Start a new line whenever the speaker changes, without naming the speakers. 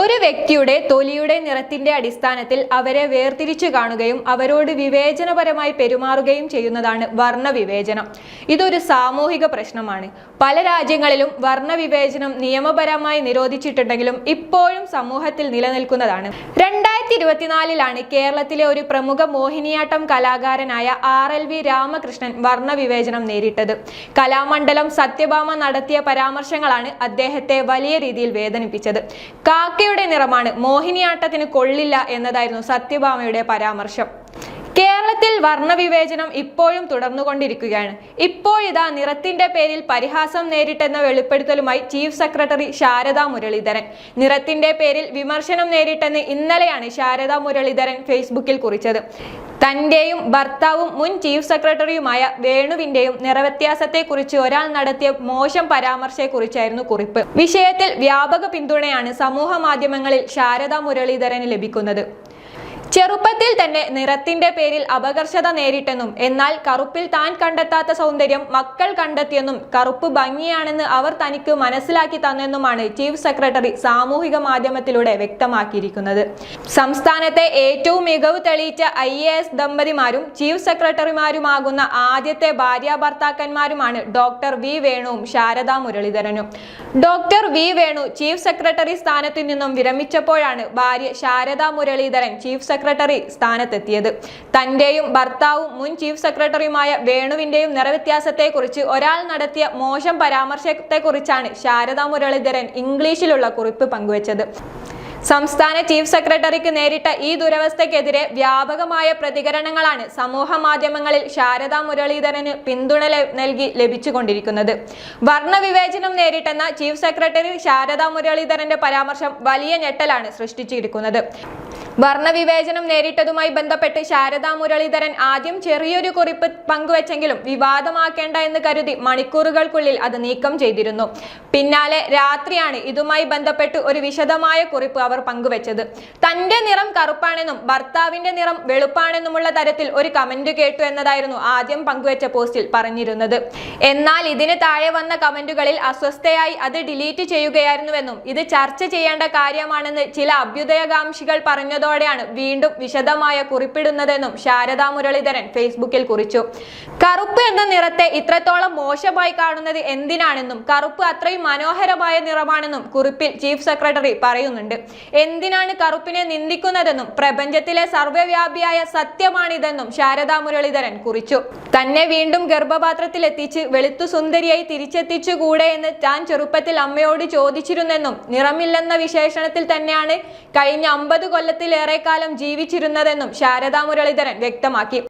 ഒരു വ്യക്തിയുടെ തൊലിയുടെ നിറത്തിന്റെ അടിസ്ഥാനത്തിൽ അവരെ വേർതിരിച്ചു കാണുകയും അവരോട് വിവേചനപരമായി പെരുമാറുകയും ചെയ്യുന്നതാണ് വർണവിവേചനം. ഇതൊരു സാമൂഹിക പ്രശ്നമാണ്. പല രാജ്യങ്ങളിലും വർണവിവേചനം നിയമപരമായി നിരോധിച്ചിട്ടുണ്ടെങ്കിലും ഇപ്പോഴും സമൂഹത്തിൽ നിലനിൽക്കുന്നതാണ്. രണ്ടായിരത്തി ഇരുപത്തിനാലിലാണ് കേരളത്തിലെ ഒരു പ്രമുഖ മോഹിനിയാട്ടം കലാകാരനായ ആർ എൽ വി രാമകൃഷ്ണൻ വർണവിവേചനം നേരിട്ടത്. കലാമണ്ഡലം സത്യഭാമ നടത്തിയ പരാമർശങ്ങളാണ് അദ്ദേഹത്തെ വലിയ രീതിയിൽ വേദനിപ്പിച്ചത്. കാക്കയുടെ നിറമാണ് മോഹിനിയാട്ടത്തിന് കൊള്ളില്ല എന്നതായിരുന്നു സത്യഭാമയുടെ പരാമർശം. കേരളത്തിൽ വർണവിവേചനം ഇപ്പോഴും തുടർന്നുകൊണ്ടിരിക്കുകയാണ്. ഇപ്പോഴിതാ നിറത്തിന്റെ പേരിൽ പരിഹാസം നേരിട്ടെന്ന വെളിപ്പെടുത്തലുമായി ചീഫ് സെക്രട്ടറി ശാരദാ മുരളീധരൻ. നിറത്തിന്റെ പേരിൽ വിമർശനം നേരിട്ടെന്ന് ഇന്നലെയാണ് ശാരദാ മുരളീധരൻ ഫേസ്ബുക്കിൽ കുറിച്ചത്. തന്റെയും ഭർത്താവും മുൻ ചീഫ് സെക്രട്ടറിയുമായ വേണുവിന്റെയും നിറവ്യത്യാസത്തെക്കുറിച്ച് ഒരാൾ നടത്തിയ മോശം പരാമർശത്തെക്കുറിച്ചായിരുന്നു കുറിപ്പ്. വിഷയത്തിൽ വ്യാപക പിന്തുണയാണ് സമൂഹ മാധ്യമങ്ങളിൽ ശാരദാ മുരളീധരന് ലഭിക്കുന്നത്. ചെറുപ്പത്തിൽ തന്നെ നിറത്തിന്റെ പേരിൽ അപകർഷത നേരിട്ടെന്നും എന്നാൽ കറുപ്പിൽ താൻ കണ്ടെത്താത്ത സൗന്ദര്യം മക്കൾ കണ്ടെത്തിയെന്നും കറുപ്പ് ഭംഗിയാണെന്ന് അവർ തനിക്ക് മനസ്സിലാക്കി തന്നെന്നുമാണ് ചീഫ് സെക്രട്ടറി സാമൂഹിക മാധ്യമത്തിലൂടെ വ്യക്തമാക്കിയിരിക്കുന്നത്. സംസ്ഥാനത്തെ ഏറ്റവും മികവ് തെളിയിച്ച ഐ എ എസ് ദമ്പതിമാരും ചീഫ് സെക്രട്ടറിമാരുമാകുന്ന ആദ്യത്തെ ഭാര്യ ഭർത്താക്കന്മാരുമാണ് ഡോക്ടർ വി വേണുവും Saradha മുരളീധരനും. Doctor V Venu chief secretary സ്ഥാനത്തു നിന്നും വിരമിച്ചപ്പോഴാണ് ഭാര്യ ശാരദാ മുരളീധരൻ ചീഫ് സെക്രട്ടറി സ്ഥാനത്തെത്തിയത്. തന്റെയും ഭർത്താവും മുൻ ചീഫ് സെക്രട്ടറിയുമായ വേണുവിന്റെയും നിറവ്യത്യാസത്തെക്കുറിച്ച് ഒരാൾ നടത്തിയ മോശം പരാമർശത്തെക്കുറിച്ചാണ് ശാരദാ മുരളീധരൻ ഇംഗ്ലീഷിലുള്ള കുറിപ്പ് പങ്കുവച്ചത്. സംസ്ഥാന ചീഫ് സെക്രട്ടറിക്ക് നേരിട്ട ഈ ദുരവസ്ഥയ്ക്കെതിരെ വ്യാപകമായ പ്രതികരണങ്ങളാണ് സമൂഹ മാധ്യമങ്ങളിൽ ശാരദാ മുരളീധരന് പിന്തുണ നൽകി ലഭിച്ചുകൊണ്ടിരിക്കുന്നത്. വർണവിവേചനം നേരിട്ടെന്ന ചീഫ് സെക്രട്ടറി ശാരദാ മുരളീധരന്റെ പരാമർശം വലിയ ഞെട്ടലാണ് സൃഷ്ടിച്ചിരിക്കുന്നത്. വർണവിവേചനം നേരിട്ടതുമായി ബന്ധപ്പെട്ട് ശാരദാ മുരളീധരൻ ആദ്യം ചെറിയൊരു കുറിപ്പ് പങ്കുവച്ചെങ്കിലും വിവാദമാക്കേണ്ട എന്ന് കരുതി മണിക്കൂറുകൾക്കുള്ളിൽ അത് നീക്കം ചെയ്തിരുന്നു. പിന്നാലെ രാത്രിയാണ് ഇതുമായി ബന്ധപ്പെട്ട് ഒരു വിശദമായ കുറിപ്പ് അവർ പങ്കുവച്ചത്. തന്റെ നിറം കറുപ്പാണെന്നും ഭർത്താവിന്റെ നിറം വെളുപ്പാണെന്നുമുള്ള തരത്തിൽ ഒരു കമന്റ് കേട്ടു എന്നതായിരുന്നു ആദ്യം പങ്കുവച്ച പോസ്റ്റിൽ പറഞ്ഞിരുന്നത്. എന്നാൽ ഇതിന് താഴെ വന്ന കമന്റുകളിൽ അസ്വസ്ഥയായി അത് ഡിലീറ്റ് ചെയ്യുകയായിരുന്നുവെന്നും ഇത് ചർച്ച ചെയ്യേണ്ട കാര്യമാണെന്ന് ചില അഭ്യുദയകാംക്ഷികൾ പറഞ്ഞതോടെയാണ് വീണ്ടും വിശദമായ കുറിപ്പിടുന്നതെന്നും ശാരദാ മുരളീധരൻ ഫേസ്ബുക്കിൽ കുറിച്ചു. കറുപ്പ് എന്ന നിറത്തെ ഇത്രത്തോളം മോശമായി കാണുന്നത് എന്തിനാണെന്നും കറുപ്പ് അത്രയും മനോഹരമായ നിറമാണെന്നും കുറിപ്പിൽ ചീഫ് സെക്രട്ടറി പറയുന്നുണ്ട്. എന്തിനാണ് കറുപ്പിനെ നിന്ദിക്കുന്നതെന്നും പ്രപഞ്ചത്തിലെ സർവവ്യാപിയായ സത്യമാണിതെന്നും ശാരദാ മുരളീധരൻ കുറിച്ചു. തന്നെ വീണ്ടും ഗർഭപാത്രത്തിൽ എത്തിച്ച് വെളുത്തു സുന്ദരിയായി തിരിച്ചെത്തിച്ചുകൂടെ എന്ന് താൻ ചെറുപ്പത്തിൽ അമ്മയോട് ചോദിച്ചിരുന്നെന്നും നിറമില്ലെന്ന വിശേഷണത്തിൽ തന്നെയാണ് കഴിഞ്ഞ അമ്പത് കൊല്ലത്തിലേറെ കാലം ജീവിച്ചിരുന്നതെന്നും ശാരദാ മുരളീധരൻ വ്യക്തമാക്കി.